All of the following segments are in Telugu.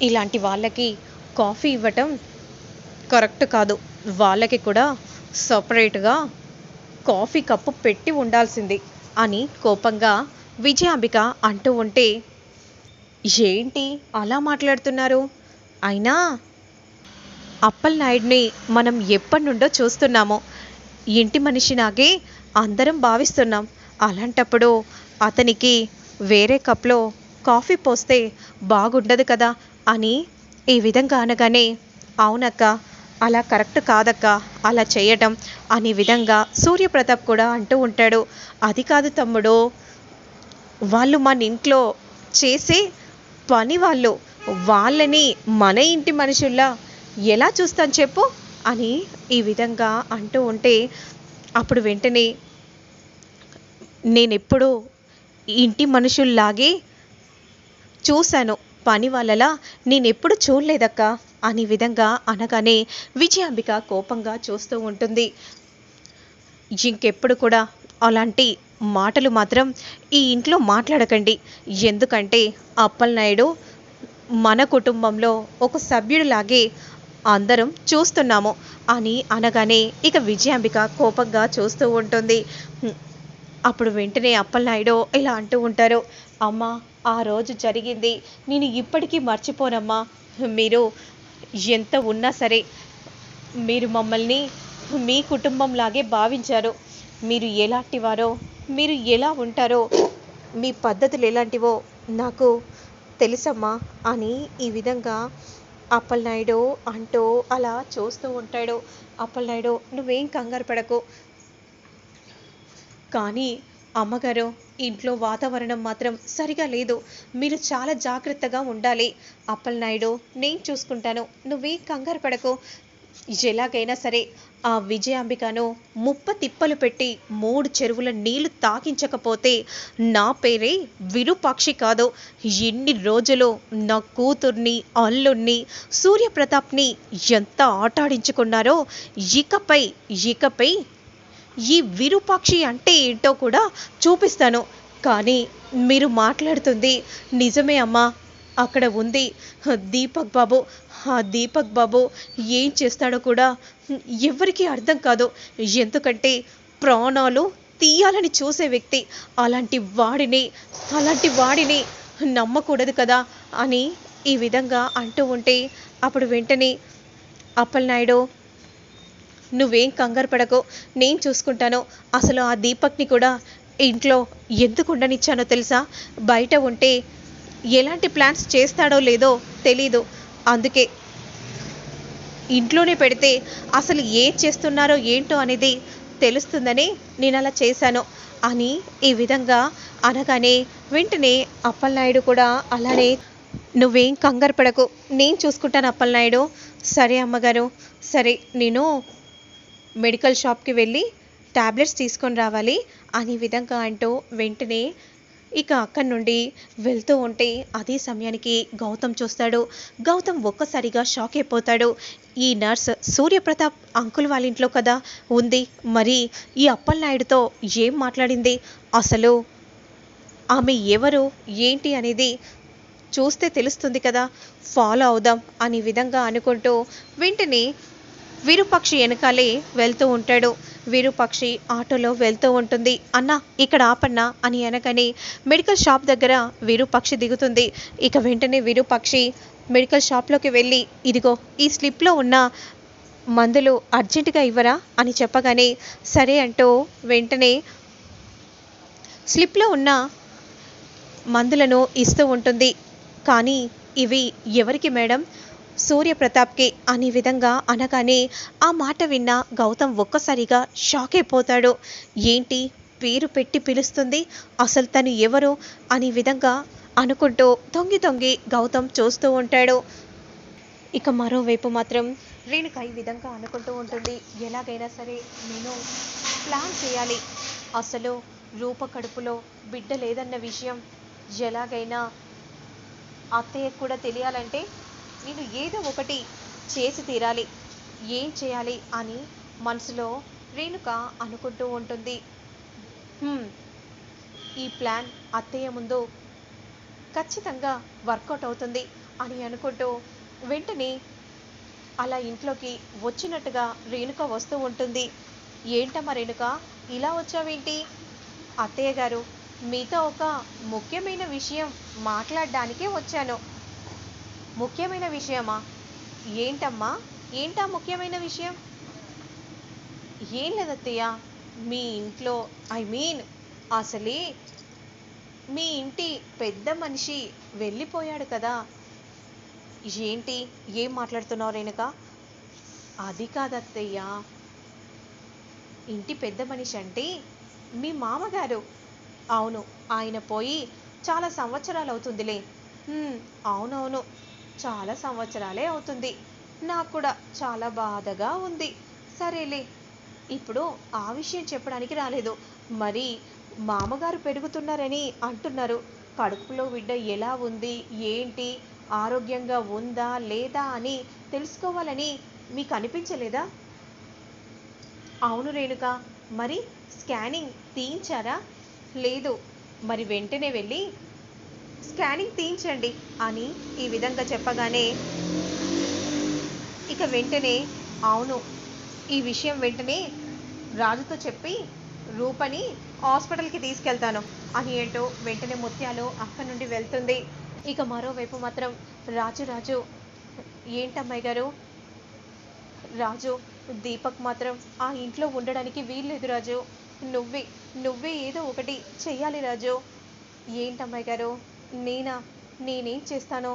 ఇలాంటి వాళ్ళకి కాఫీ ఇవ్వటం కరెక్ట్ కాదు. వాళ్ళకి కూడా సపరేట్గా కాఫీ కప్పు పెట్టి ఉండాల్సింది అని కోపంగా విజయాంబిక అంటూ ఉంటే ఏంటి అలా మాట్లాడుతున్నారు? అయినా అప్పల్ నాయుడిని మనం ఎప్పటి నుండో చూస్తున్నాము. ఇంటి మనిషినాగే అందరం భావిస్తున్నాం. అలాంటప్పుడు అతనికి వేరే కప్లో కాఫీ పోస్తే బాగుండదు కదా. అని ఈ విధంగా అనగానే అవునక్క అలా కరెక్ట్ కాదక్క అలా చేయటం అనే విధంగా సూర్యప్రతాప్ కూడా అంటూ ఉంటాడు. అది కాదు తమ్ముడు వాళ్ళు మన ఇంట్లో చేసే పని వాళ్ళు వాళ్ళని మన ఇంటి మనుషుల్లా ఎలా చూస్తాను చెప్పు అని ఈ విధంగా అంటూ ఉంటే అప్పుడు వెంటనే నేనెప్పుడు ఇంటి మనుషుల్లాగే చూశాను. పని వాళ్ళలా నేనెప్పుడు చూడలేదక్కా అనే విధంగా అనగానే విజయాంబిక కోపంగా చూస్తూ ఉంటుంది. ఇంకెప్పుడు కూడా అలాంటి మాటలు మాత్రం ఈ ఇంట్లో మాట్లాడకండి. ఎందుకంటే అప్పలనాయుడు మన కుటుంబంలో ఒక సభ్యుడిలాగే అందరం చూస్తున్నాము అని అనగానే ఇక విజయాంబిక కోపంగా చూస్తూ ఉంటుంది. అప్పుడు వెంటనే అప్పలనాయుడు ఇలా అంటూ ఉంటారు అమ్మా ఆ రోజు జరిగింది. నేను ఇప్పటికీ మర్చిపోనమ్మా. మీరు ఎంత ఉన్నా సరే మీరు మమ్మల్ని మీ కుటుంబంలాగే భావించారు. మీరు ఎలాంటి వారో మీరు ఎలా ఉంటారో మీ పద్ధతులు ఎలాంటివో నాకు తెలుసమ్మా అని ఈ విధంగా అప్పలనాయుడు అంటూ అలా చూస్తూ ఉంటాడు. అప్పలనాయుడు నువ్వేం కంగారు పడకు. కానీ అమ్మగారు ఇంట్లో వాతావరణం మాత్రం సరిగా లేదు. మీరు చాలా జాగ్రత్తగా ఉండాలి. అప్పలనాయుడు నేను చూసుకుంటాను. నువ్వే కంగారు పడకు. ఎలాగైనా సరే ఆ విజయాంబికను ముప్ప తిప్పలు పెట్టి మూడు చెరువుల నీళ్ళు తాకించకపోతే నా పేరే విరూపాక్షి కాదు. ఎన్ని రోజులు నా కూతుర్ని అల్లుణ్ణి సూర్యప్రతాప్ని ఎంత ఆటాడించుకున్నారో ఇకపై ఇకపై ఈ విరూపాక్షి అంటే ఏంటో కూడా చూపిస్తాను. కానీ మీరు మాట్లాడుతుంది నిజమే అమ్మా అక్కడ ఉంది. దీపక్ బాబు ఆ దీపక్ బాబు ఏం చేస్తాడో కూడా ఎవరికీ అర్థం కాదు. ఎందుకంటే ప్రాణాలు తీయాలని చూసే వ్యక్తి అలాంటి వాడిని అలాంటి వాడిని నమ్మకూడదు కదా అని ఈ విధంగా అంటూ ఉంటే అప్పుడు వెంటనే అప్పలనాయుడు నువ్వేం కంగారు పడకో. నేను చూసుకుంటాను. అసలు ఆ దీపక్ని కూడా ఇంట్లో ఎందుకు ఉండనిచ్చానో తెలుసా? బయట ఉంటే ఎలాంటి ప్లాన్స్ చేస్తాడో లేదో తెలీదు. అందుకే ఇంట్లోనే పెడితే అసలు ఏం చేస్తున్నారో ఏంటో అనేది తెలుస్తుందని నేను అలా చేశాను. అని ఈ విధంగా అనగానే వెంటనే అప్పలనాయుడు కూడా అలానే నువ్వేం కంగారు పడకు. నేను చూసుకుంటాను అప్పలనాయుడు. సరే అమ్మగారు. సరే నేను మెడికల్ షాప్కి వెళ్ళి ట్యాబ్లెట్స్ తీసుకొని రావాలి. అనే విధంగా అంటూ వెంటనే ఇక అక్కడి నుండి వెళ్తూ ఉంటే అదే సమయానికి గౌతమ్ చూస్తాడు. గౌతమ్ ఒక్కసారిగా షాక్ అయిపోతాడు. ఈ నర్స్ సూర్యప్రతాప్ అంకుల్ వాళ్ళ ఇంట్లో కదా ఉంది. మరి ఈ అప్పలనాయుడుతో ఏం మాట్లాడింది? అసలు ఆమె ఎవరు? ఏంటి అనేది చూస్తే తెలుస్తుంది కదా. ఫాలో అవుదాం అనే విధంగా అనుకుంటూ వెంటనే విరూపాక్షి వెనకాలే వెళ్తూ ఉంటాడు. విరూపాక్షి ఆటోలో వెళ్తూ ఉంటుంది. అన్న ఇక్కడ ఆపన్నా అని అనగానే మెడికల్ షాప్ దగ్గర విరూపాక్షి దిగుతుంది. ఇక వెంటనే విరూపాక్షి మెడికల్ షాప్లోకి వెళ్ళి ఇదిగో ఈ స్లిప్లో ఉన్న మందులు అర్జెంటుగా ఇవ్వరా? అని చెప్పగానే సరే అంటూ వెంటనే స్లిప్లో ఉన్న మందులను ఇస్తూ ఉంటుంది. కానీ ఇవి ఎవరికి మేడం? సూర్యప్రతాప్కి అనే విధంగా అనగానే ఆ మాట విన్న గౌతమ్ ఒక్కసారిగా షాక్ అయిపోతాడు. ఏంటి? పేరు పెట్టి పిలుస్తుంది? అసలు తను ఎవరు? అనే విధంగా అనుకుంటూ తొంగి తొంగి గౌతమ్ చూస్తూ ఉంటాడు. ఇక మరోవైపు మాత్రం రేణుక ఈ విధంగా అనుకుంటూ ఉంటుంది. ఎలాగైనా సరే నేను ప్లాన్ చేయాలి. అసలు రూప కడుపులో బిడ్డ లేదన్న విషయం ఎలాగైనా అత్తయ్యకు కూడా తెలియాలంటే నేను ఏదో ఒకటి చేసి తీరాలి. ఏం చేయాలి అని మనసులో రేణుక అనుకుంటూ ఉంటుంది. ఈ ప్లాన్ అత్తయ్య ముందు ఖచ్చితంగా వర్కౌట్ అవుతుంది అని అనుకుంటూ వెంటనే అలా ఇంట్లోకి వచ్చినట్టుగా రేణుక వస్తూ ఉంటుంది. ఏంటమ్మా రేణుక ఇలా వచ్చావేంటి? అత్తయ్య గారు మీతో ఒక ముఖ్యమైన విషయం మాట్లాడడానికే వచ్చాను. ముఖ్యమైన విషయమా? ఏంటమ్మా? ఏంటా ముఖ్యమైన విషయం? ఏం లేదత్తయ్య. మీ ఇంట్లో ఐ మీన్ అసలే మీ ఇంటి పెద్ద మనిషి వెళ్ళిపోయాడు కదా. ఏంటి? ఏం మాట్లాడుతున్నావు రేణుక? అది కాదత్తయ్య. ఇంటి పెద్ద మనిషి అంటే మీ మామగారు. అవును ఆయన పోయి చాలా సంవత్సరాలు అవుతుందిలే అవునవును. చాలా సంవత్సరాలే అవుతుంది. నాకు కూడా చాలా బాధగా ఉంది. సరేలే ఇప్పుడు ఆ విషయం చెప్పడానికి రాలేదు. మరి మామగారు పెరుగుతున్నారని అంటున్నారు. కడుపులో బిడ్డ ఎలా ఉంది? ఏంటి? ఆరోగ్యంగా ఉందా? లేదా? అని తెలుసుకోవాలని మీకు అనిపించలేదా? అవును రేణుక మరి స్కానింగ్ తీయించారా? లేదు. మరి వెంటనే వెళ్ళి స్కానింగ్ తీయించండి అని ఈ విధంగా చెప్పగానే ఇక వెంటనే అవును ఈ విషయం వెంటనే రాజుతో చెప్పి రూపని హాస్పిటల్కి తీసుకెళ్తాను. అని ఏంటో వెంటనే ముత్యాలు అక్కడి నుండి వెళ్తుంది. ఇక మరోవైపు మాత్రం రాజు రాజు ఏంటమ్మాయి గారు? రాజు దీపక్ మాత్రం ఆ ఇంట్లో ఉండడానికి వీల్లేదు రాజు. నువ్వే నువ్వే ఏదో ఒకటి చెయ్యాలి రాజు. ఏంటమ్మాయి గారు? నేనా? నేనేం చేస్తానో?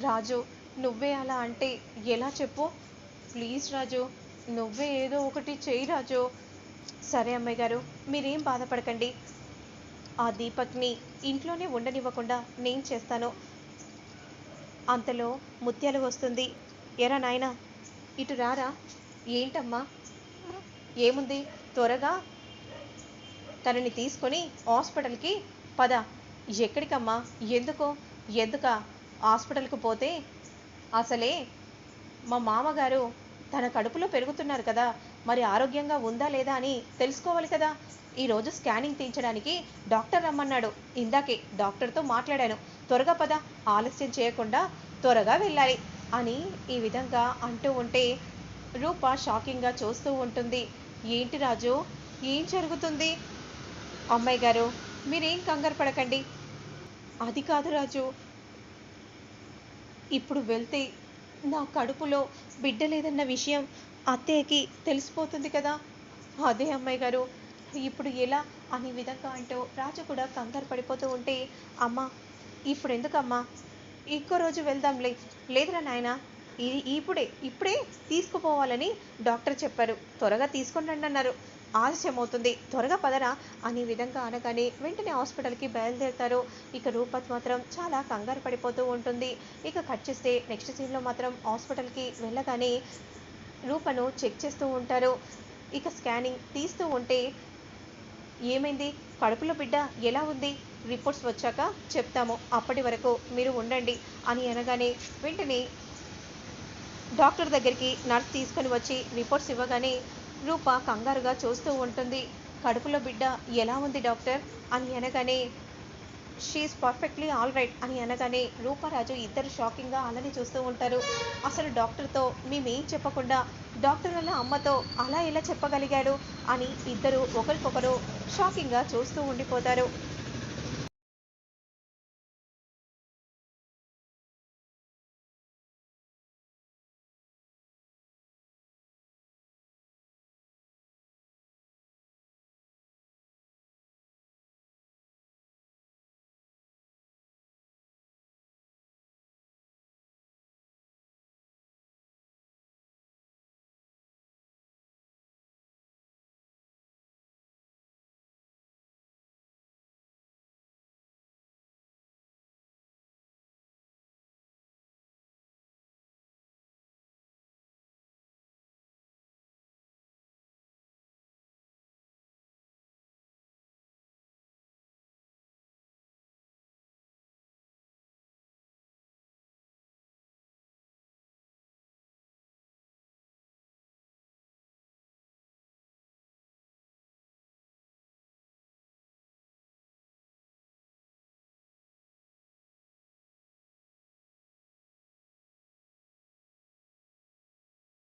రాజు నువ్వే అలా అంటే ఎలా చెప్పు? ప్లీజ్ రాజు నువ్వే ఏదో ఒకటి చేయి రాజు. సరే అమ్మాయి గారు మీరేం బాధపడకండి. ఆ దీపక్ని ఇంట్లోనే ఉండనివ్వకుండా నేను చేస్తాను. అంతలో ముత్యాలు వస్తుంది. ఎరా నాయనా ఇటు రారా? ఏంటమ్మా? ఏముంది? త్వరగా తనని తీసుకొని హాస్పిటల్కి పద. ఎక్కడికమ్మా? ఎందుకో? ఎందుక? హాస్పిటల్కి పోతే? అసలే మా మామగారు తన కడుపులో పెరుగుతున్నారు కదా మరి ఆరోగ్యంగా ఉందా లేదా అని తెలుసుకోవాలి కదా. ఈరోజు స్కానింగ్ తీయించడానికి డాక్టర్ రమ్మన్నాడు. ఇందాకే డాక్టర్తో మాట్లాడాను. త్వరగా పద ఆలస్యం చేయకుండా త్వరగా వెళ్ళాలి అని ఈ విధంగా అంటూ ఉంటే రూప షాకింగ్గా చూస్తూ ఉంటుంది. ఏంటి రాజు? ఏం జరుగుతుంది? అమ్మాయి గారు మీరేం కంగారు పడకండి. అది కాదు రాజు. ఇప్పుడు వెళ్తే నా కడుపులో బిడ్డ లేదన్న విషయం అత్తయ్యకి తెలిసిపోతుంది కదా? అదే అమ్మాయి గారు. ఇప్పుడు ఎలా అనే విధంగా అంటూ రాజు కూడా కంగారు పడిపోతూ ఉంటే అమ్మ ఇప్పుడు ఎందుకమ్మా? ఇంకో రోజు వెళ్దాంలే. లేదురా నాయన ఇది ఇప్పుడే ఇప్పుడే తీసుకుపోవాలని డాక్టర్ చెప్పారు. త్వరగా తీసుకొని రండి అన్నారు. ఆలస్యం అవుతుంది త్వరగా పదరా అనే విధంగా అనగానే వెంటనే హాస్పిటల్కి బయలుదేరుతారు. ఇక రూపత్ మాత్రం చాలా కంగారు పడిపోతూ ఉంటుంది. ఇక కట్ చేస్తే నెక్స్ట్ సీన్లో మాత్రం హాస్పిటల్కి వెళ్ళగానే రూపను చెక్ చేస్తూ ఉంటారు. ఇక స్కానింగ్ తీస్తూ ఉంటే ఏమైంది? కడుపులో బిడ్డ ఎలా ఉంది? రిపోర్ట్స్ వచ్చాక చెప్తాము. అప్పటి వరకు మీరు ఉండండి అని అనగానే వెంటనే డాక్టర్ దగ్గరికి నర్స్ తీసుకొని వచ్చి రిపోర్ట్స్ ఇవ్వగానే రూప కంగారుగా చూస్తూ ఉంటుంది. కడుపులో బిడ్డ ఎలా ఉంది డాక్టర్? అని అనగానే షీఈస్ పర్ఫెక్ట్లీ ఆల్ రైట్ అని అనగానే రూపరాజు ఇద్దరు షాకింగ్గా అలానే చూస్తూ ఉంటారు. అసలు డాక్టర్తో మేమేం చెప్పకుండా డాక్టర్ వల్ల అమ్మతో అలా ఎలా చెప్పగలిగాడు? అని ఇద్దరు ఒకరికొకరు షాకింగ్గా చూస్తూ ఉండిపోతారు.